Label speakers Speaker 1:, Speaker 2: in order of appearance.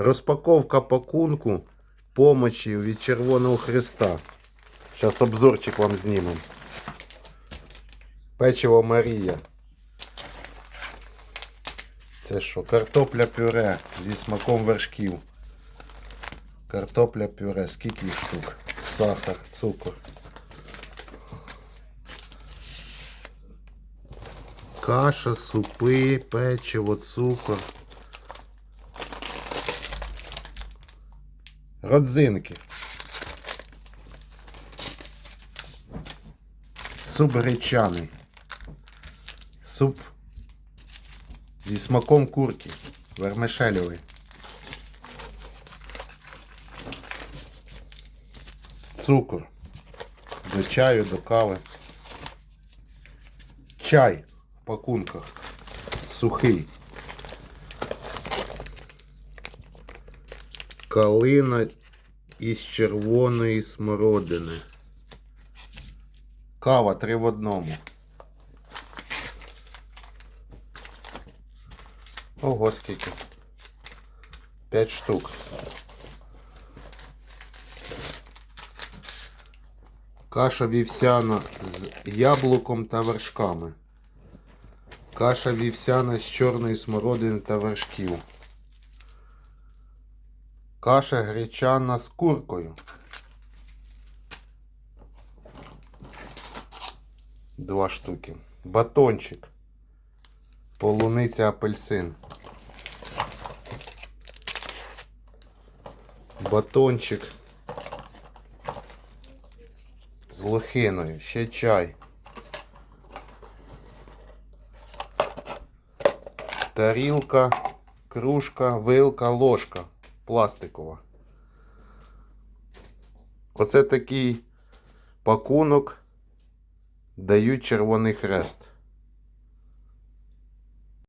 Speaker 1: Розпаковка пакунку помощі від Червоного Христа. Зараз обзорчик вам знімемо. Печиво Марія. Це що? Картопля пюре зі смаком вершків. Картопля пюре. Скільки штук? Сахар, цукор. Каша, супи, печиво, цукор. Родзинки. Суп гречаний. Суп зі смаком курки. Вермишелевий. Цукор. До чаю, до кави. Чай в пакунках. Сухий. Калина із червоної смородини. Кава три в одному. Ого, скільки. П'ять штук. Каша вівсяна з яблуком та вершками. Каша вівсяна з чорної смородини та вершків. Каша гречана з куркою. Два штуки. Батончик. Полуниця апельсин. Батончик. З лохиною. Ще чай. Тарілка, кружка, вилка, ложка пластикова. Оце такий пакунок дають Червоний Хрест.